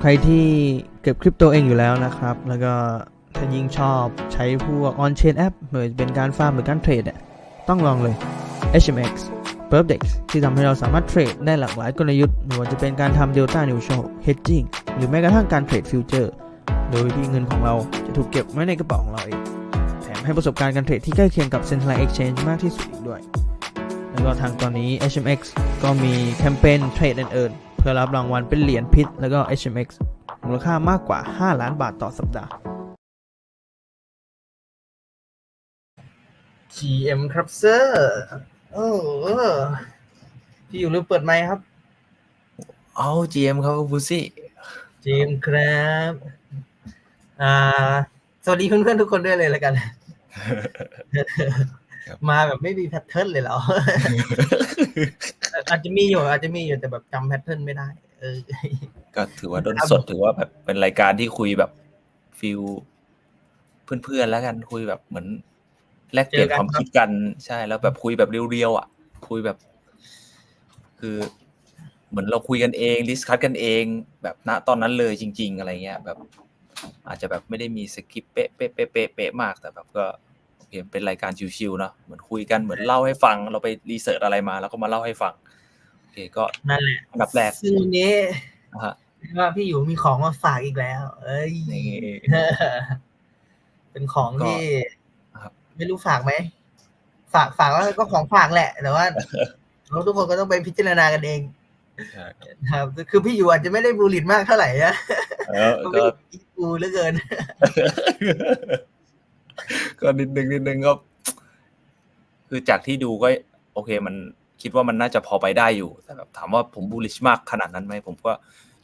ใครที่เก็บคริปโตเองอยู่แล้วนะครับ แล้วก็ถ้ายิ่งชอบใช้พวก on chain app ไม่ว่าจะเป็นการฟาร์มหรือการเทรดอะต้องลองเลย HMX p e r p d e x ที่ทำให้เราสามารถเทรดได้หลากหลายกลยุทธ์ไม่ว่าจะเป็นการทำ Delta Neutral Hedging หรือแม้กระทั่งการเทรดฟิวเจอร์โดยที่เงินของเราจะถูกเก็บไว้ในกระเป๋าของเราเอง แถมให้ประสบการณ์การเทรดที่ใกล้เคียงกับ Central Exchange มากที่สุดอีกด้วย แล้วก็ทางตอนนี้ HMX ก็มีแคมเปญ Trade and Earn เพื่อรับรางวัลเป็นเหรียญพิษแล้วก็ HMX มูลค่ามากกว่า 5 ล้านบาทต่อสัปดาห์ GM ครับเซอร์โอ้เออพี่อยู่หรือเปิดไมค์ครับเอา GM ครับบูซี่ GM ครับ อ่า สวัสดีเพื่อนๆทุกคนด้วยเลยแล้วกันครับ มาแบบไม่มีแพทเทิร์นเลยเหรออาจจะมีอยู่อาจจะมีอยู่แต่แบบจำแพทเทิร์นไม่ได้ เออ ก็ถือว่าด้นครับสดถือว่าแบบเป็นรายการที่คุยแบบฟิลเพื่อนๆแล้วกันคุยแบบเหมือนแลกเปลี่ยนความคิดกันใช่แล้วแบบคุยแบบเรียวๆอะ คุยแบบ คือ เหมือนเราคุยกันเองดิสคัทกันเอง แบบณตอนนั้นเลยจริง ๆ อะไรเงี้ยแบบ อาจจะแบบไม่ได้มีสคริปต์เป๊ะเป๊ะเป๊ะเป๊ะเป๊ะมากแต่แบบก็ โอเคเป็นรายการชิวๆเนาะเหมือนคุยกันเหมือนเล่าให้ฟัง เราไปรีเสิร์ชอะไรมา แล้วก็มาเล่าให้ฟังโอเคก็นั่นแหละอันดับแรกซึ่งวันนี้นะฮะว่าพี่อยู่มีของมาฝากอีกแล้ว เอ้ยนี่เป็นของก็ที่ครับไม่รู้ฝากไหมฝากฝากว่าก็ของฝากแหละ แต่ว่าเราทุกคนก็ต้องไปพิจารณากันเองใช่ครับ คือพี่อยู่อาจจะไม่ได้บูลลิตมากเท่าไหร่นะเออเพราะก็พี่อีกูเหลือเกิน ก็นิดนึงนิดนึงก็คือจากที่ดูก็ โอเค มันคิดว่ามันน่าจะพอไปได้อยู่ แต่แบบถามว่าผมบูลลิชมากขนาดนั้นไหมผมก็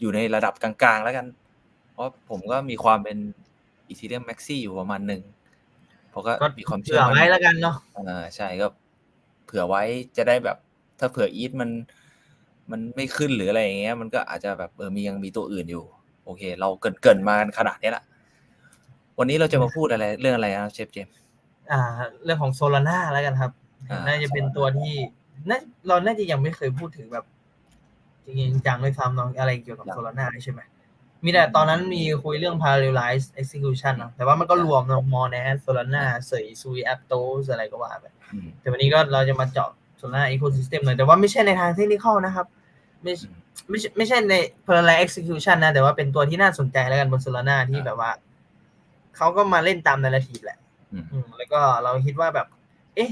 อยู่ในระดับกลางๆ แล้วกัน เพราะผมก็มีความเป็นอีทีเรียมแม็กซี่อยู่ประมาณหนึ่งเพราะก็ก็มีความเผื่เชื่ออมั่นไว้แล้วกันเนาะอ่าใช่ก็เผื่อไว้จะได้แบบ ถ้าเผื่ออีทมัน มันไม่ขึ้นหรืออะไรอย่างเงี้ย มันก็อาจจะแบบเออมียังมีตัวอื่นอยู่ โอเค เราเกรินเกรินมากันขนาดนี้ละ วันนี้เราจะมาพูดอะไรเรื่องอะไรนะเชฟเจมส์อ่า เรื่องของโซลาร่าแล้วกันครับอ่าน่าจะเป็นตัวที่น่าเราน่าจะยังไม่เคยพูดถึงแบบจริงๆจังเลยซ้ำเนาะอะไรเกี่ยวกับโซลาร่าใช่ไหมมีแต่ตอนนั้นมีคุยเรื่อง parallelized execution เนอะแต่ว่ามันก็รวมเนอะมอ n น s โซลาร่าเสยซูยแอปโตสอะไรก็ว่าไปอืมแต่วันนี้ก็เราจะมาเจาะโซลาร่า ecosystem หน่อยแต่ว่าไม่ใช่ในทางเทคนิคนะครับ ไม่ใช่ไม่ใช่ไม่ใช่ใน parallel execution นะ แต่ว่าเป็นตัวที่น่าสนใจแล้วกันบนโซลาร่าที่แบบว่า เขาก็มาเล่นตาม narrative แหละอืมอืมแล้วก็เราคิดว่าแบบ เอ๊ะ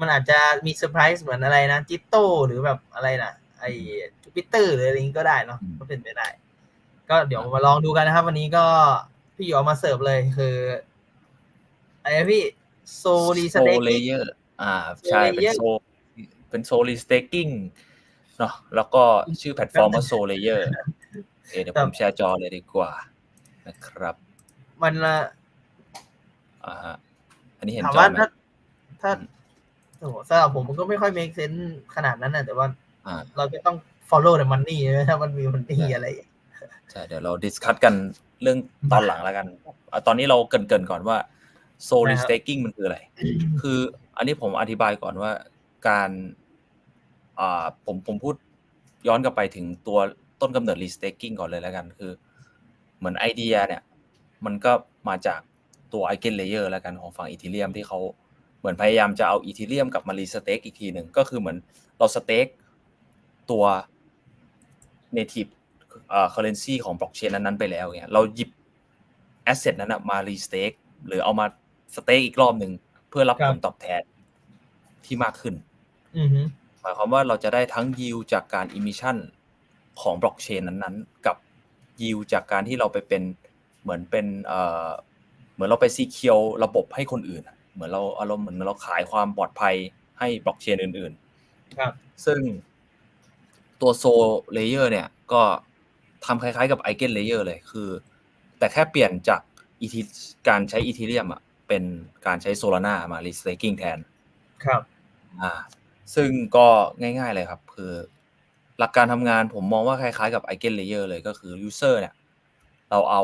มันอาจจะมีเซอร์ไพรส์เหมือนอะไรนะจิตโตหรือแบบอะไรนะไอจูปิเตอร์หรืออะไรนี้ก็ได้เนาะอืมก็เป็นไปได้ ก็เดี๋ยวมาลองดูกันนะครับ วันนี้ก็พี่อยู่เอามาเสิร์ฟเลยคืออะไรนะพี่โซดีสโซเต็กเลเยอร์อ่าใช่เป็น Layer โซเป็นโซลีสเต็กกิ้งเนาะแล้วก็ชื่อแพลตฟอร์มว่าโซเลเยอร์โอเคเดี๋ยวผมแชร์จอเลยดีกว่านะครับ มันละอ่าฮะอันนี้เห็นถามจอว่าไหมถ้าถ้าโอ้โหสำหรับผมมันก็ไม่ค่อย make sense ขนาดนั้นนะแต่ว่าอ่า เราจะต้อง follow the money นะถ้ามันมี money อะไรอย่างเงี้ยใช่เดี๋ยวเราดิสคัตกันเรื่องตอนหลังแล้วกันอะตอนนี้เราเกรินเกรินๆก่อนว่าโซลิสเต็กกิ้งมันคืออะไร คืออันนี้ผมอธิบายก่อนว่าการอ่าผมผมพูดย้อนกลับไปถึงตัวต้นกำเนิด r e s t a k i n g ก่อนเลยแล้วกัน คือ เหมือนไอเดียเนี่ย มันก็มาจากตัว Eigen Layer แล้วกันของฝั่งอี h เ r ียมที่เขาเหมือนพยายามจะเอาอี h เ r ียมกลับมารีสเต็กอีกทีหนึ่งก็คือเหมือนเราสเต็กตัว native เอ่อ currency ของบล็อกเชนนั้นๆไปแล้วเงี้ยเราหยิบ asset นั้นนะมารีสเต็กหรือเอามาสเต็กอีกรอบหนึ่งเพื่อรับครับผลตอบแทนที่มากขึ้นอือฮึหมายความว่าเราจะได้ทั้งยิวจากการ emission ของบล็อกเชนนั้นๆ กับยิวจากการที่เราไปเป็น เหมือนเป็นเอ่อเหมือนเราไปซีเคียวระบบให้คนอื่นอะเหมือนเราอารมณ์เหมือนเราขายความปลอดภัยให้บล็อกเชนอื่นๆครับซึ่งตัวโซเลเยอร์เนี่ยก็ทำคล้ายๆกับ Eigen Layer เลยคือ แต่แค่เปลี่ยนจาก ET การใช้ Ethereum อะเป็นการใช้ Solana มา restaking แทนครับอ่าซึ่งก็ง่ายๆเลยครับ คือหลักการทำงานผมมองว่าคล้ายๆกับ Eigen Layer เลยก็คือ user เนี่ย เราเอา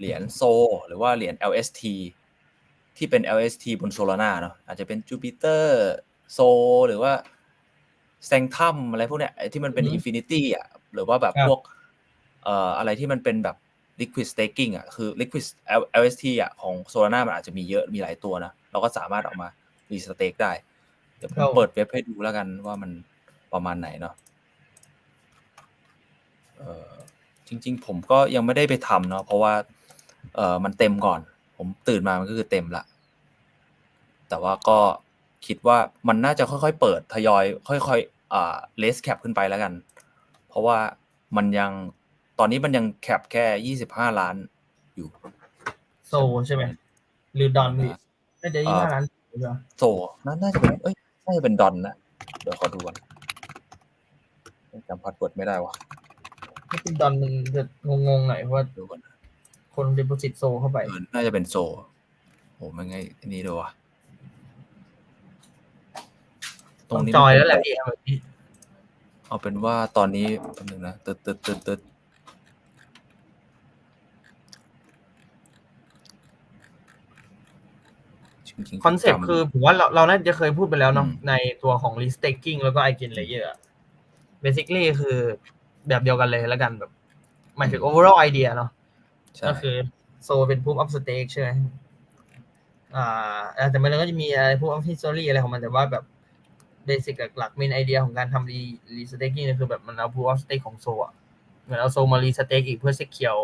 เหรียญโซ หรือว่าเหรียญ LST ที่เป็น LST บน Solana เนาะอาจจะเป็น Jupiter โซ หรือว่าแซงทัมอะไรพวกเนี้ยไอ้ที่มันเป็นอือฮึอินฟินิตี้อะหรือว่าแบบครับพวกเอ่ออะไรที่มันเป็นแบบ liquid staking อะคือ liquid L- LST อะของ Solana มันอาจจะมีเยอะมีหลายตัวนะเราก็สามารถเอามา restake ได้ เดี๋ยวผมครับเปิดเว็บให้ดูแล้วกันว่ามันประมาณไหนเนาะเอ่อจริง ๆ ผมก็ยังไม่ได้ไปทำเนาะเพราะว่า เอ่อมันเต็มก่อน ผมตื่นมามันก็คือเต็มละแต่ว่าก็คิดว่ามันน่าจะค่อยๆ เปิดทยอย ค่อยๆอ่าเลสแคปขึ้นไปแล้วกัน เพราะว่ามันยังตอนนี้มันยังแคปแค่ยี่สิบห้าล้านอยู่ โซใช่ไหมหรือดอนพี่น่าจะยี่ห้าล้านหรือเปล่าโซน่าน่าจะเป็นเอ้ยน่าจะเป็นดอนนะเดี๋ยวขอดูก่อนจำพาสเวิร์ดไม่ได้วะถ้าเป็นดอนมันจะงงๆหน่อยเพราะว่าดูก่อน คนเด p o สิตโซเข้าไป เออน่าจะเป็นโซโหมันไงอันนี้ด้วยวะต้องจอยแล้วแหละพี่เอาแบบนี้เอาเป็นว่าตอนนี้แป๊บนึงนะตึ๊ดตึ๊ดตึ๊ดตึ๊ดจริงๆคอนเซ็ปต์คือผมว่าเราเราน่าจะเคยพูดไปแล้วเนาะอืม ในตัวของ r e staking แล้วก็ eigen layer อะ basically คือแบบเดียวกันเลยแล้วกันแบบหมายถึง overall idea เนาะใช่ ก็คือโซเป็น proof of stake ใช่ไหมอ่า แต่มันก็จะมีอะไร proof of history อะไรของมันแต่ว่าแบบเบสิกหลักๆ main idea ของการทำ re re staking เนี่คือแบบมันเอา proof of stake ของโซอะเหมือนเอาโซมา re stake อีกเพื่อ secure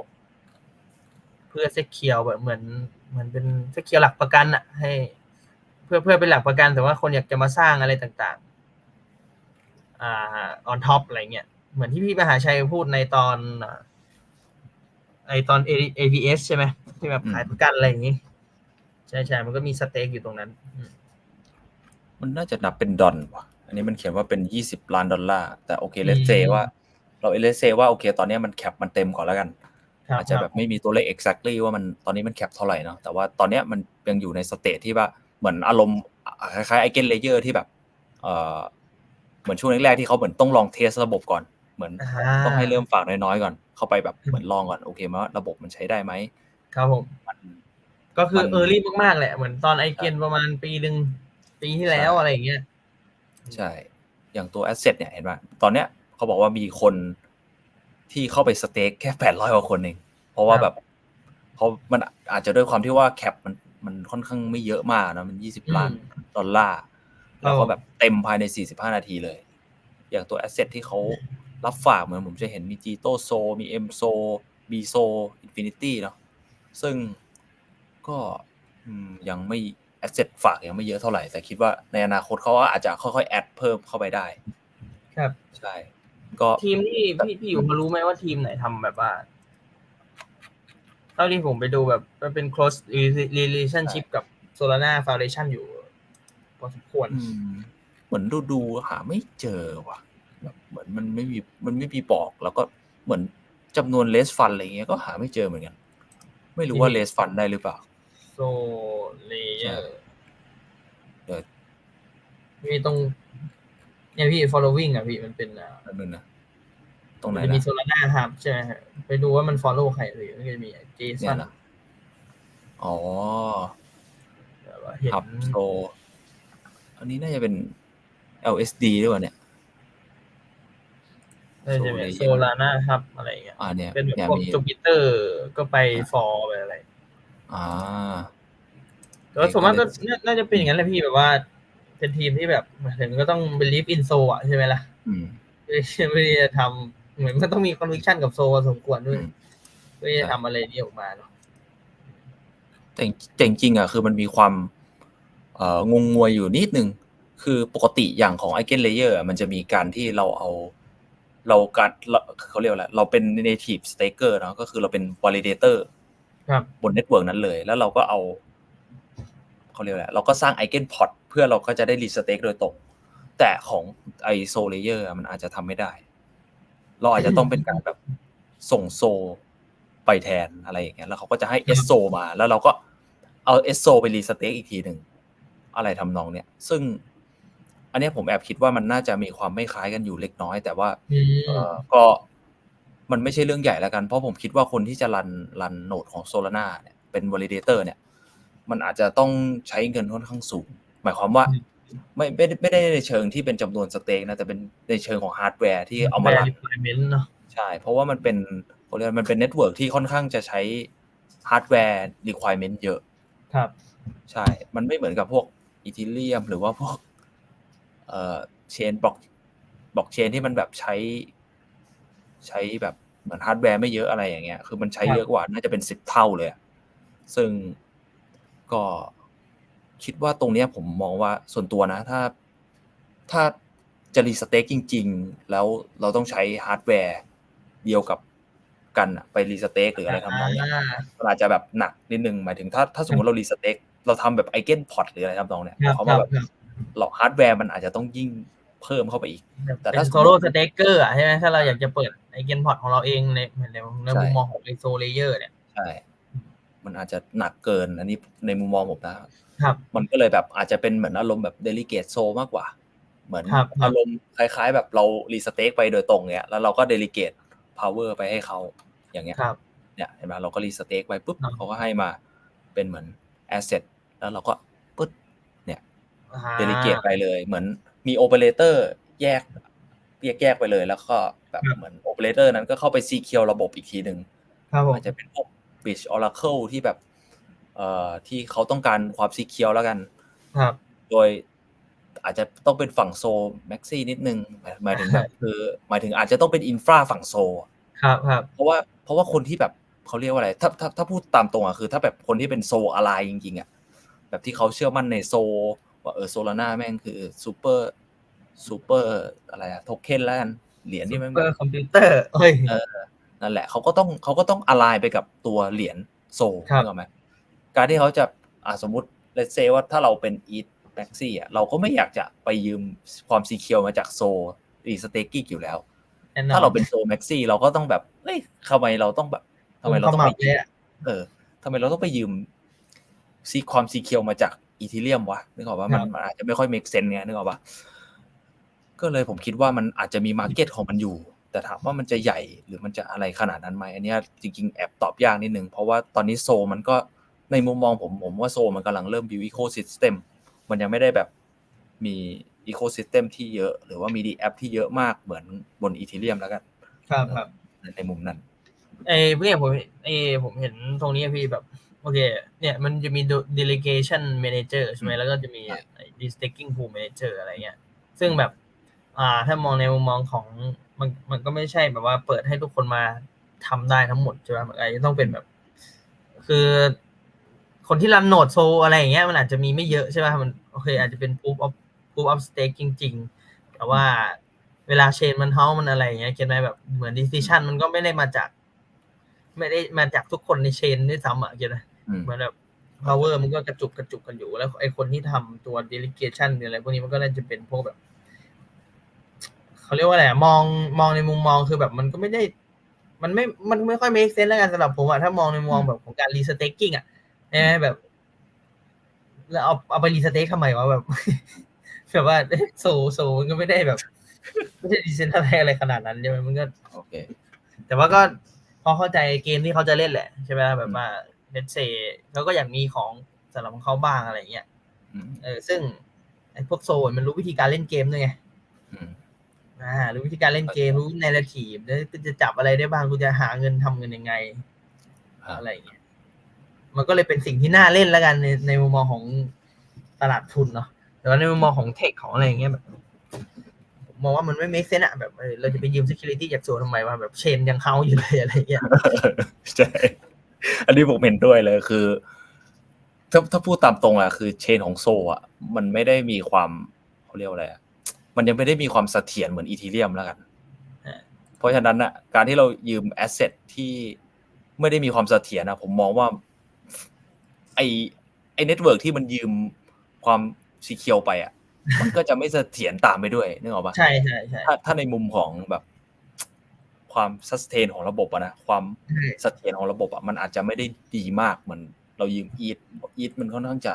เพื่อ secure แบบเหมือนเหมือนเป็น secure หลักประกันอะให้ เพื่อเพื่อเป็นหลักประกันแต่ว่าคนอยากจะมาสร้างอะไรต่างๆ อ่า on top อปอะไรเงี้ยเหมือนที่พี่มหาชัยพูดในตอน ไอตอน A- AVS ใช่ไหมที่แบบขายประกันอะไรอย่างงี้ ใช่ใช่มันก็มีสเต็กอยู่ตรงนั้นอืมมันน่าจะนับเป็นดอนว่ะ อันนี้มันเขียนว่าเป็นยี่สิบล้านดอลลาร์ แต่โอเคเลสเซว่า เราเลสเซว่าโอเค ตอนนี้มันแคปมันเต็มก่อนแล้วกันครับอาจจะแบบไม่มีตัวเลข exactly ว่ามันตอนนี้มันแคปเท่าไหร่เนาะแต่ว่าตอนเนี้ยมันยังอยู่ในสเตทที่ว่าเหมือนอารมณ์คล้ายๆไอเกนเลเยอร์ที่แบบ เอ่อเหมือนช่วงแรกๆที่เขาเหมือนต้องลองเทสระบบก่อน เหมือนอ่าต้องให้เริ่มฝากน้อยๆก่อน เข้าไปแบบเหมือนลองก่อนโอเคไหมว่าระบบมันใช้ได้ไหมครับผมมันก็คือมันเออร์ลี่มากๆแหละเหมือนตอนไอเกนประมาณปีหนึ่งปีที่แล้วใช่อะไรอย่างเงี้ยใช่ อย่างตัว asset เนี่ยเห็นป่ะตอนเนี้ยเขาบอกว่ามีคนที่เข้าไปสเต็กแค่แปดร้อยกว่าคนเอง เพราะว่าครับแบบเขามันอาจจะด้วยความที่ว่าแคปมันมันค่อนข้างไม่เยอะมากนะมันยี่สิบล้านดอลลาร์แล้วก็แบบเต็มภายในสี่สิบห้านาทีเลย อย่างตัว asset ที่เขา รับฝากเหมือนผมจะเห็นมีจีโตโซมีเอ็มโซบีโซอินฟินิตี้เนาะซึ่งก็อืมยังไม่ asset ฝากยังไม่เยอะเท่าไหร่ แต่คิดว่าในอนาคตเขาก็อาจจะค่อยๆ แอดเพิ่มเข้าไปได้ ครับใช่ก็ทีมที่พี่พี่อยู่มารู้ไหมว่าทีมไหนทำแบบว่าเท่าที่ผมไปดูแบบมันเป็น close relationship กับ Solana Foundation อยู่พอสมควรอืมเหมือนดูดูๆหาไม่เจอว่ะแบบ เหมือนมันไม่มีมันไม่มีบอก แล้วก็เหมือนจำนวนเลสฟันอะไรเงี้ยก็หาไม่เจอเหมือนกัน ไม่รู้ว่าเลสฟันได้หรือเปล่าโซเลเยอร์เดี๋ยวมีตรงเนี่ยพี่ following อะพี่มันเป็นอะแป๊บนึงนะตรงไหนมันจะมีนะโซลาร่าครับใช่ไหมฮะไปดูว่ามัน follow ใครหรือมันก็จะมีเจเนี่สัยนนะอ๋อแบบว่าเห็นฮับโซอันนี้น่าจะเป็น LSD ด้วยวะเนี่ย ได้ใช่ไหม Solar โซลาร่าครับอะไรอย่างเงี้ยอ่าเนี่ยเป็นแบบเนี่ยพวกมีจูปิเตอร์ก็ไปฟอร์ไปอะไร อ่าแต่ว่าส่วนมากก็เอกน่าน่าจะเป็นอย่างนั้นแหละพี่แบบว่า เป็นทีมที่แบบเหมือนก็ต้อง believe in โซอะใช่ไหมล่ะอืมเพื่อไม่ได้จะทำเหมือนมันต้องมี conviction กับโซพอสมควรด้วยอืมเพื่อจะทำอะไรนี้ออกมาเนาะแต่จแต่จริงๆอะคือมันมีความเอ่องงงวยอยู่นิดนึง คือปกติอย่างของ Eigen Layer อะมันจะมีการที่เราเอา เราการเราเขาเรียกว่าอะไรเราเป็น native staker เนาะก็คือเราเป็น validator ครับบนเน็ตเวิร์กนั้นเลย แล้วเราก็เอาเขาเรียกว่าอะไรเราก็สร้าง Eigen Pot เพื่อเราก็จะได้ r e stake โดยตรงแต่ของไอโซเลเยอร์มันอาจจะทำไม่ได้ เราอาจจะต้องเป็นการแบบส่งโซไปแทนอะไรอย่างเงี้ยแล้วเขาก็จะให้เอสโซมา แล้วเราก็เอาเอสโซไปรีสเต็กอีกทีหนึ่งอะไรทำนองเนี้ยซึ่ง อันเนี้ยผมแอบคิดว่ามันน่าจะมีความไม่คล้ายกันอยู่เล็กน้อย แต่ว่าอืมเออก็มันไม่ใช่เรื่องใหญ่แล้วกัน เพราะผมคิดว่าคนที่จะรันรันโนดของ Solana เนี่ยเป็น validator เนี่ย มันอาจจะต้องใช้เงินค่อนข้างสูง หมายความว่าไม่ไม่ได้ไม่ได้ในเชิงที่เป็นจำนวนสเต็กนะ แต่เป็นในเชิงของฮาร์ดแวร์ที่เอามารัน requirement เนาะใช่ เพราะว่ามันเป็นโปรเขาเรียกว่ามันเป็นเน็ตเวิร์กที่ค่อนข้างจะใช้ฮาร์ดแวร์ requirement เยอะ ครับ ใช่ มันไม่เหมือนกับพวกอีทีเรียมหรือว่าพวก เอ่อเชนบล็อกบล็อกเชนที่มันแบบใช้ใช้แบบเหมือนฮาร์ดแวร์ไม่เยอะอะไรอย่างเงี้ย คือมันใช้ครับเยอะกว่า น่าจะเป็นสิบเท่าเลยอะซึ่งก็คิดว่าตรงเนี้ยผมมองว่าส่วนตัวนะ ถ้าถ้าจะรีสเต็กจริง ๆ แล้วเราต้องใช้ฮาร์ดแวร์เดียวกับกันอะไปรีสเต็กหรืออะไรทำนองเนี้ยอ่ามันอาจจะแบบหนักนิดนึงหมายถึงถ้าถ้าสมมติเรารีสเต็กเราทำแบบไอเกนพอตหรืออะไรทำนองเนี้ยครับเขาครัมาบแบบครับ หลอกฮาร์ดแวร์มันอาจจะต้องยิ่งเพิ่มเข้าไปอีก แต่เป็นถ้าโซโล่สเต็กเกอร์อะใช่ไหมถ้าเราอยากจะเปิดไอเกนพอตของเราเองในในในใช่มุมมองของไอโซเลเยอร์เนี่ยใช่มันอาจจะหนักเกินอันนี้ในมุมมองผมนะครับ มันก็เลยแบบอาจจะเป็นเหมือนอารมณ์แบบเดลิเกตโซมากกว่า เหมือนครับครับอารมณ์คล้าย ๆ แบบเรารีสเต็กไปโดยตรงเนี้ยแล้วเราก็เดลิเกตพาวเวอร์ไปให้เขาอย่างเงี้ยครับเนี่ยเห็นไหมเราก็รีสเต็กไปปุ๊บครับเขาก็ให้มาเป็นเหมือนแอสเซทแล้วเราก็ปึ๊ด เนี่ยอ่าเดลิเกตไปเลย เหมือนมีโอเปอเรเตอร์แยกแยกแยกไปเลย แล้วก็แบบเหมือนโอเปอเรเตอร์นั้นก็เข้าไปซีเคียวระบบอีกทีหนึ่งครับผมอาจจะเป็นพวก Bridge Oracle ที่แบบเอ่อที่เขาต้องการความซีเคียวแล้วกันครับโดยอาจจะต้องเป็นฝั่งโซแม็กซี่นิดนึงหมายหมายถึงแบบคือหมายถึงอาจจะต้องเป็นอินฟราฝั่งโซครับครับเพราะว่าเพราะว่าคนที่แบบเขาเรียกว่าอะไรถ้าถ้าถ้าพูดตามตรงอะคือ ถ้าแบบคนที่เป็นโซอะไรจริงๆอะแบบที่เขาเชื่อมั่นในโซ ว่าเออโซลาร่าแม่งคือซูเปอร์ซูเปอร์อะไรอะโทเค็นแล้วกันเหรียญที่แม่งเปแบอบร์คอมพิวเตอร์เฮ้ยเออนั่นแหละเขาก็ต้องเขาก็ต้องอะไรไปกับตัวเหรียญโซครับนึกออกไหมการที่เขาจะอ่าสมมติเลเซว่าถ้าเราเป็นอีทแม็กซี่อะเราก็ไม่อยากจะไปยืมความซีเคียวมาจากโซรีสเต็กกิ้อยู่แล้วแน่นอนถ้าเราเป็นโซแม็กซี่เราก็ต้องแบบเฮ้ยทำไมเราต้องแบบทำไมเราต้องขไปมับเลยอะเออทำไมเราต้องไปยืมซีความซีเคียวมาจาก อีทีเรียมวะนึกออกว่ามันมันอาจจะไม่ค่อย make sense ไงนึกออกปะก็เลยผมคิดว่ามันอาจจะมีมาร์เก็ตของมันอยู่ แต่ถามว่ามันจะใหญ่หรือมันจะอะไรขนาดนั้นไหมอันเนี้ยจริงๆแอบตอบยากนิดนึง เพราะว่าตอนนี้โซมันก็ในมุมมองผมผมว่าโซมันกำลังเริ่ม build ecosystem มันยังไม่ได้แบบมี ecosystem ที่เยอะ หรือว่ามีดีแอปที่เยอะมากเหมือนบนอีทีเรียมแล้วกัน ครับครับในมุมนั้นเอ้เพื่อนผมเอ้ผมเห็นตรงนี้อะพี่แบบ โอเค เนี่ยมันจะมี delegation manager ใช่ไหมอืมแล้วก็จะมีใช่ไอ้ de-staking pool manager อะไรเงี้ย ซึ่งแบบ อ่า ถ้ามองในมุมมองของมันมันก็ไม่ใช่แบบว่าเปิดให้ทุกคนมาทำได้ทั้งหมดใช่ไหมมันอาจจะต้องเป็นแบบ คือ คนที่รันโนดโซอะไรอย่างเงี้ยมันอาจจะมีไม่เยอะใช่ไหมมันโอเค อาจจะเป็น proof of proof of stake จริง ๆ แต่ว่าเวลาเชนมันเฮามันอะไรอย่างเงี้ยเก็ตไหมแบบเหมือน decision มันก็ไม่ได้มาจาก ไม่ได้มาจากทุกคนในเชนด้วยซ้ำอะเก็ตไหมอืม เหมือนแบบ power มันก็กระจุกกระจุกกันอยู่ แล้วไอคนที่ทำตัว delegation หรืออะไรพวกนี้มันก็น่าจะเป็นพวกแบบเขาเรียกว่าอะไรอะมองมองในมุมมองคือแบบมันก็ไม่ได้ มันไม่มันไม่ค่อย make sense แล้วกันสำหรับผมอะถ้ามองในมุมมองแบบของการ restaking อะเออแบบ แล้วเอาเอาไป restate ทำไมวะแบบแบบว่าเอ๊ะโซโซมันก็ไม่ได้แบบไม่ใช่ดีเซนอะไรอะไรขนาดนั้นใช่ไหมมันก็โอเค แต่ว่าก็พอเข้าใจเกมที่เขาจะเล่นแหละ ใช่ไหมแบบว่า เลตเซเขาก็อยากมีของสำหรับของเขาบ้างอะไรอย่างเงี้ยอืมเออซึ่งไอ้พวกโซนมันรู้วิธีการเล่นเกมด้วยไงอืมอ่ารู้วิธีการเล่นเกมรู้ในระทีฟแล้วกูจะจับอะไรได้บ้างกูจะหาเงินทำเงินยังไงครับอะไรอย่างเงี้ยมันก็เลยเป็นสิ่งที่น่าเล่นแล้วกันในในมุมมองของตลาดทุนเนาะแต่ว่าในมุมมองของเทคของอะไรอย่างเงี้ยแบบผมมองว่ามันไม่เมคเซนอะแบบเออเราจะไปยืม security จากโซนทำไมวะแบบเชนยังเฮาอยู่เลยอะไรอย่างเงี้ยใช่ อันนี้ผมเห็นด้วยเลยคือ ถ้าถ้าพูดตามตรงอะคือเชนของโซอะมันไม่ได้มีความเขาเรียกว่าอะไรอะมันยังไม่ได้มีความเสถียรเหมือนอีทีเรียมแล้วกันอ่าเพราะฉะนั้นอะการที่เรายืมแอสเซทที่ไม่ได้มีความเสถียรนะผมมองว่า ไอไอเน็ตเวิร์กที่มันยืมความซีเคียวไปอะมันก็จะไม่เสถียรตามไปด้วยนึกออกปะใช่ใช่ใช่ถ้าถ้าในมุมของแบบ ความซัสเทนของระบบอะนะความใช่เสถียรของระบบอะมันอาจจะไม่ได้ดีมากเหมือนเรายืมอีทอีทมันค่อนข้างจะ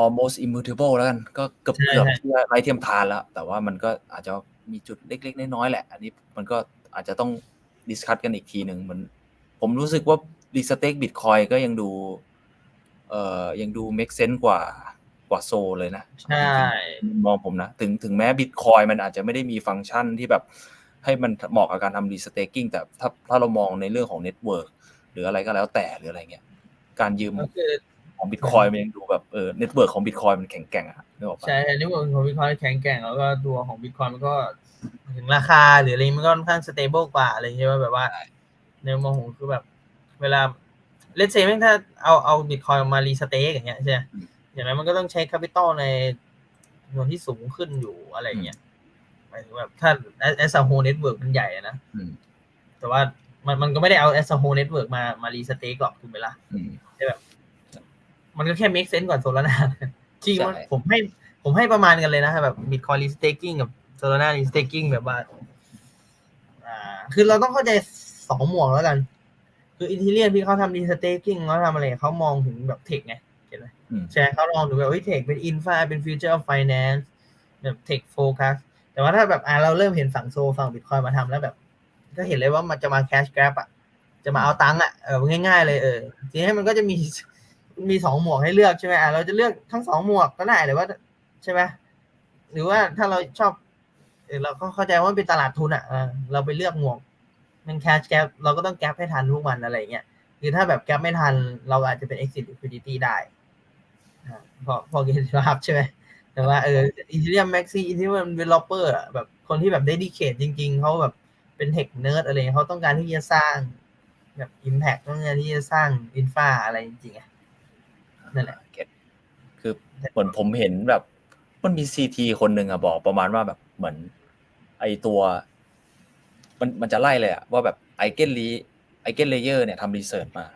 almost immutable แล้วกัน ก็เกือบใช่เกือบใช่ที่จะไร้เทียมทานแล้ว แต่ว่ามันก็อาจจะมีจุดเล็ก ๆ น้อยๆแหละ อันนี้มันก็อาจจะต้องดิสคัตกันอีกทีหนึ่งเหมือนผมรู้สึกว่ารีสเต็กบิตคอยก็ยังดูเอ่อยังดู make sense กว่ากว่าโซเลยนะ ใช่มุมมองผมนะ ถึงถึงแม้บิตคอยมันอาจจะไม่ได้มีฟังก์ชันที่แบบ ให้มันเหมาะกับการทำรีสเต k กิ้งแต่ถ้าถ้าเรามองในเรื่องของเน็ตเวิร์กหรืออะไรก็แล้วแต่หรืออะไรเงี้ยการยืมก็คือของบิตคอยมันยังดูแบบเออเน็ตเวิร์กของบิตคอยมันแข็งแกร่งอะนึกออกปะใช่อันนี้ผมของบิตคอยแข็งแกร่งแล้วก็ตัวของบิตคอยมันก็ถึงราคาหรืออะไรมันก็ค่อนข้างสเตเบิลกว่าอะไรอย่างเงี้ยว่าแบบว่าในมุมมองผมคือแบบ เวลาเลทเซแม่งถ้าเอาเอาบิตคอยมารีสเต็กอย่างเงี้ยใช่ไหมอย่างนั้นมันก็ต้องใช้แคปิตอลในจำนวนที่สูงขึ้นอยู่อะไรอย่างเงี้ยห มายถึงแบบถ้า as a whole network มันใหญ่อะนะอืมแต่ว่ามันมันก็ไม่ได้เอา as a whole network มามารีสเต็กหรอกถูกไหมล่ะอืมมันก็แค่ make sense ก่อนโซลาร่าจริงใช่มันผมให้ผมให้ประมาณกันเลยนะแบบบิตคอยรีสเต็กกับโซลาร่ารีสเต็กแบบว่า อ่า คือเราต้องเข้าใจสองหมวกแล้วกัน คืออินเทเลียนที่เขาทำรีสเต็กเขาทำอะไรเขามองถึงแบบเทคไงเห็นไหมอืมใช่เขาลองดูแบบเฮ้ยเทคเป็นอินฟาเป็นฟิวเจอร์ f ไฟแนนซ์แบบเทคโฟกัส แต่ว่าถ้าแบบอ่าเราเริ่มเห็นฝั่งโซฝั่งบิตคอยมาทำแล้วแบบ ก็เห็นเลยว่ามันจะมาแคช g ก a บอะ จะมาเอาตังค์อะเออง่าย ๆ เลยเออทีนี้มันก็จะมีมีสองหมวกให้เลือกใช่ไหมอะเราจะเลือกทั้งสองหมวกก็ได้หรือว่าใช่ไหมหรือว่าถ้าเราชอบเออเราก็เข้าใจว่าเป็นตลาดทุนอะเราไปเลือกหมวกมันแคชแก p เราก็ต้องแก p ให้ทันทุกวันอะไรเงี้ยคือถ้าแบบแก p ไม่ทันเราอาจจะเป็น exit liquidity ได้อ่าพอพอเห็นภาพใช่ไหม แต่ว่าเอออีเทเรียมแม็กซี่อีเทเรียมเดเวลลอปเปอร์อะแบบคนที่แบบได้ดีเคทจริง ๆเขาแบบเป็นเทคเนิร์ดอะไรเงี้ยเขาต้องการที่จะสร้างแบบอิมแพคต้องการที่จะสร้างอินฟาอะไรจริงๆอะนั่นแหละเก็ตคือเหมือนผมเห็นแบบมันมีซีทีคนหนึ่งอะบอกประมาณว่าแบบเหมือนไอตัว มันมันจะไล่เลยอะว่าแบบไอเกนลีไอเกนเลเยอร์เนี่ยทำรีเสิร์ชมา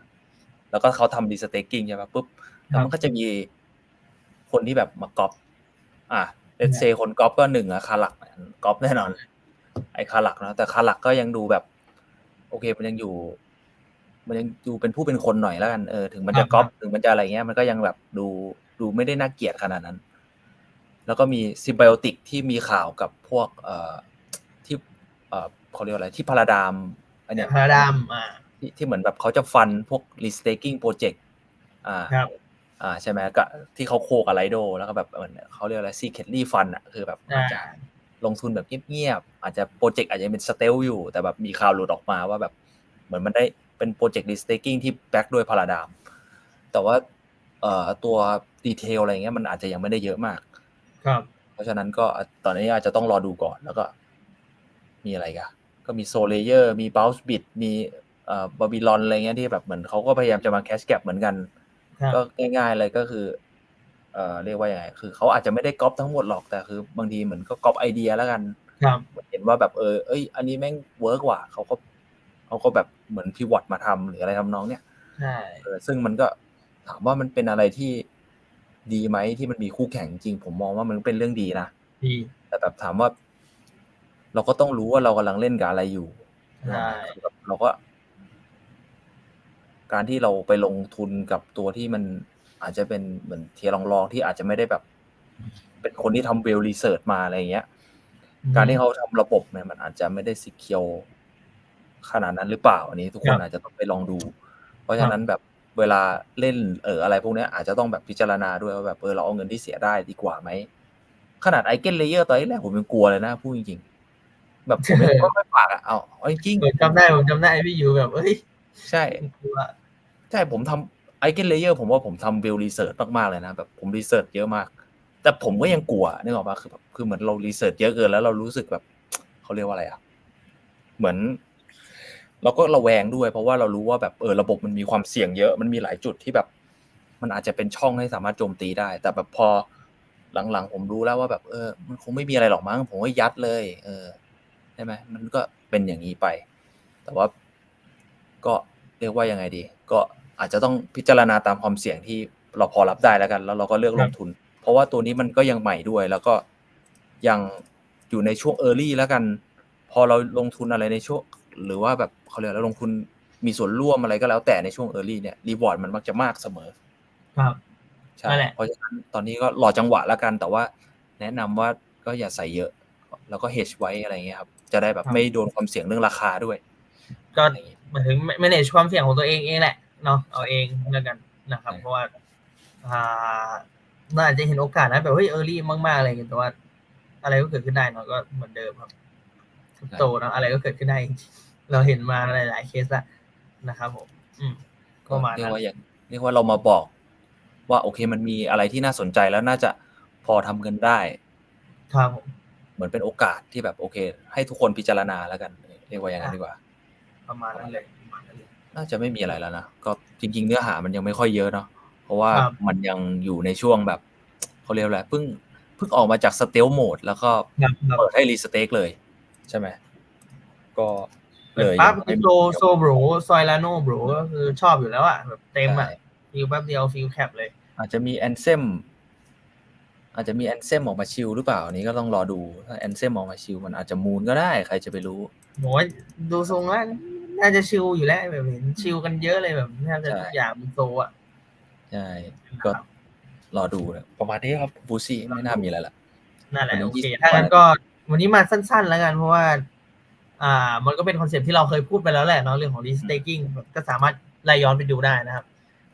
แล้วก็เขาทำรีสเต k กิ้งใช่ปะปุ๊บแล้วมันก็จะมีคนที่แบบมาก๊อป อะเลนเซคนก๊อปก็หนึ่งอะคาหลักก๊อปแน่นอน ไอคาหลักนะแต่คาหลักก็ยังดูแบบ โอเคมันยังอยู่ มันยังดูเป็นผู้เป็นคนหน่อยแล้วกันเออถึงมันจะก๊อปถึงมันจะอะไรเงี้ย มันก็ยังแบบดูดูไม่ได้น่าเกลียดขนาดนั้น แล้วก็มีซิมไบโอติกที่มีข่าวกับพวก เอ่อที่เอ่อเขาเรียกว่าอะไรที่พาราดามอันเนี้ยพาราดามอ่าที่ที่เหมือนแบบเขาจะฟันพวก restaking project อ่าครับอ่า ใช่ไหมก็ที่เขาโคกับไลโดแล้วก็แบบเหมือนเขาเรียกอะไร secretly fund อะคือแบบอาจจะอ่าลงทุนแบบเงียบๆอาจจะโปรเจกต์อาจจะเป็นสเตลอยู่แต่แบบมีข่าวหลุดออกมาว่าแบบเหมือนมันได้เป็นโปรเจกต์ restaking ที่แบ็กด้วยพาราดาม แต่ว่าเอ่อตัวดีเทลอะไรเงี้ยมันอาจจะยังไม่ได้เยอะมาก ครับ เพราะฉะนั้นก็ตอนนี้อาจจะต้องรอดูก่อนแล้วก็ มีอะไรกันก็มีโซเลเยอร์มี Bounce Bit มีเอ่อบาบิลอนอะไรเงี้ยที่แบบเหมือนเขาก็พยายามจะมาแคชแก p เหมือนกัน ครับ ก็ง่ายๆเลยก็คือ เอ่อเรียกว่ายังไงคือเขาอาจจะไม่ได้ก๊อปทั้งหมดหรอกแต่คือบางทีเหมือนก็ก๊อปไอเดียแล้วกัน ครับ เห็นว่าแบบเออเอ้ย อันนี้แม่งเวิร์กว่ะเขาก็เขาก็แบบเหมือนพิวอตมาทำหรืออะไรทำนองเนี้ยใช่ เออซึ่งมันก็ถามว่ามันเป็นอะไรที่ดีไหมที่มันมีคู่แข่งจริง ผมมองว่ามันเป็นเรื่องดีนะ ดี แต่แบบถามว่า เราก็ต้องรู้ว่าเรากำลังเล่นกับอะไรอยู่ใช่คือแบบเราก็ การที่เราไปลงทุนกับตัวที่มันอาจจะเป็นเหมือนเทียรองๆที่อาจจะไม่ได้แบบ เป็นคนที่ทำเวลรีเสิร์ชมาอะไรอย่างเงี้ย การที่เขาทำระบบเนี่ยมันอาจจะไม่ได้สิเคียวขนาดนั้นหรือเปล่า อันนี้ทุกคนอาจจะต้องไปลองดู เพราะฉะนั้นแบบเวลาเล่นเอออะไรพวกเนี้ยอาจจะต้องแบบพิจารณาด้วยว่าแบบเออเราเอาเงินที่เสียได้ดีกว่าไหมขนาดไอเกนเลเยอร์ตอนแรกผมยังกลัวเลยนะพูดจริงๆแบบผมยังไม่ค่อยฝากอะเอาเอาจริงผมจำได้ผมจำได้พี่อยู่แบบเอ้ยๆ ใช่กลัวใช่ ผมทำไอเกนเลเยอร์ผมว่าผมทำเวลรีเสิร์ชมาก ๆ เลยนะ แบบผมรีเสิร์ชเยอะมาก แต่ผมก็ยังกลัวนึกออกปะคือแบบคือเหมือนเรารีเสิร์ชเยอะเกินแล้วเรารู้สึกแบบ เขาเรียกว่าอะไรอะ เหมือน เราก็ระแวงด้วย เพราะว่าเรารู้ว่าแบบเออระบบมันมีความเสี่ยงเยอะ มันมีหลายจุดที่แบบ มันอาจจะเป็นช่องให้สามารถโจมตีได้ แต่แบบพอหลังๆ ผมรู้แล้วว่าแบบเออ มันคงไม่มีอะไรหรอกมั้ง ผมก็ยัดเลย เออใช่ไหมมันก็เป็นอย่างนี้ไป แต่ว่า ก็เรียกว่ายังไงดี ก็อาจจะต้องพิจารณาตามความเสี่ยงที่เราพอรับได้แล้วกัน แล้วเราก็เลือกลงทุน เพราะว่าตัวนี้มันก็ยังใหม่ด้วย แล้วก็ยังอยู่ในช่วงเออร์ลี่แล้วกัน พอเราลงทุนอะไรในช่วงหรือว่าแบบเขาเรียกแล้วลงทุนมีส่วนร่วมอะไรก็แล้วแต่ในช่วงเออร์ลี่เนี่ยรีวอร์ดมันมักจะมากเสมอ ครับใช่นั่นแหละเพราะฉะนั้นตอนนี้ก็รอจังหวะแล้วกัน แต่ว่าแนะนำว่าก็อย่าใส่เยอะ แล้วก็เฮชไว้อะไรเงี้ยครับ จะได้แบบไม่โดนความเสี่ยงเรื่องราคาด้วย ก็อะไรอย่างงี้หมายถึง manage ความเสี่ยงของตัวเองเองแหละเนาะเอาเองแล้วกันนะครับใช่เพราะว่าอ่าน่าจะเห็นโอกาสนะแบบเฮ้ยเออรี่มากๆอะไรอย่างเงี้ยแต่ว่า อะไรก็เกิดขึ้นได้เนาะก็เหมือนเดิมครับคริปโตเนอะอะไรก็เกิดขึ้นได้จริงๆเราเห็นมาหลาย ๆ เคสละนะครับผมอืมก็ประมาณเรียนั้กนว่าอย่างเรียกว่าเรามาบอก ว่าโอเคมันมีอะไรที่น่าสนใจแล้วน่าจะพอทำเงินได้ครับผมเหมือนเป็นโอกาสที่แบบโอเค ให้ทุกคนพิจารณาแล้วกัน เรียกว่าอย่างนั้นดีกว่า ประมาณนั้นเลยประมาณนั้นเลยน่าจะไม่มีอะไรแล้วนะก็จริง ๆ เนื้อหามันยังไม่ค่อยเยอะเนาะเพราะว่าครับมันยังอยู่ในช่วงแบบเขาเรียกอะไรเพิ่งเพิ่งออกมาจากสเตลโหมดแล้วก็ครับครับเปิดให้รีสเต็กเลย ใช่ไหมก็เลยปั๊บยังคือไม่โซโซโบรซอยลาโนโบรก็คือชอบอยู่แล้วอะแบบเต็มอะใช่ฟิลแป๊บเดียวฟิลแคปเลย อาจจะมีแอนเซมอาจจะมีแอนเซมออกมาชิลหรือเปล่าอันนี้ก็ต้องรอดูถ้าแอนเซมออกมาชิลมันอาจจะมูนก็ได้ใครจะไปรู้ผมว่าดูทรงแล้ว น่าจะชิลอยู่แล้วแบบเห็นชิลกันเยอะเลยแบบแทบจะใช่ทุกอย่างมันโซอะใช่ก็รอดูนะประมาณนี้ครับบูซี่ไม่น่ามีอะไรละนั่นแหละวันนี้โอเค20ถ้างั้นก็วันนี้มาสั้นๆแล้วกันเพราะว่า อ่า มันก็เป็นคอนเซ็ปต์ที่เราเคยพูดไปแล้วแหละเนาะเรื่องของ restaking ก็สามารถไล่ย้อนไปดูได้นะครับ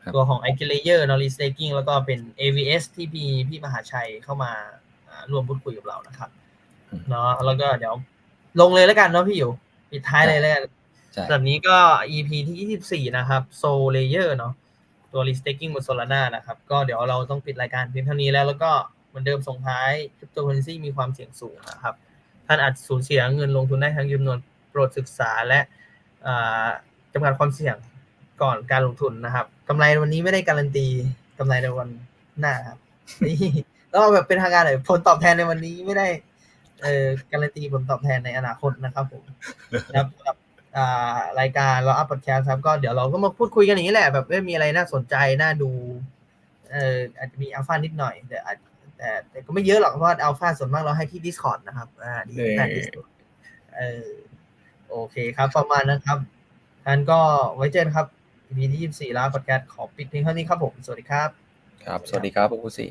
ครับตัวของ i g l a y e r เนาะ restaking แล้วก็เป็น AVS ที่มีพี่มหาชัยเข้ามาอ่าร่วมพูดคุยกับเรานะครับเนาะแล้วก็เดี๋ยวลงเลยแล้วกันเนาะพี่อยู่ปิดท้ายเลยแล้วกันใช่ แบบนี้ก็ EP ที่ 24 นะครับ Soul Layer เนาะตัว restaking บน Solana นะครับ ก็เดี๋ยวเราต้องปิดรายการเพียงเท่านี้แล้ว แล้วก็เหมือนเดิมส่งท้าย cryptocurrency มีความเสี่ยงสูงนะครับ ท่านอาจสูญเสียเงินลงทุนได้ทั้งจำนวนโปรดศึกษาและอ่าจำกัดความเสี่ยงก่อนการลงทุนนะครับกำไรวันนี้ไม่ได้การันตีกำไรในวันหน้าครับนี่แล้วเอาแบบเป็นทางการหน่อยผลตอบแทนในวันนี้ไม่ได้เออการันตีผลตอบแทนในอนาคตนะครับผมนะครับกับอ่า รายการเราอัพพอดแคสต์ครับก็เดี๋ยวเราก็มาพูดคุยกันอย่างนี้แหละแบบไม่มีอะไรน่าสนใจน่าดูเอออาจจะมีอัลฟานิดหน่อยแต่อาจแต่แต่ก็ไม่เยอะหรอกเพราะว่าอัลฟาส่วนมากเราให้ที่ Discord นะครับอ่าดีเออน่า Discord เออโอเคครับ ประมาณนั้นครับงั้นก็ไว้เจอกันครับ EP ที่24แล้วพอดแคสต์ขอปิดเพียงเท่านี้ครับผม สวัสดีครับ ครับ สวัสดีครับบูซี่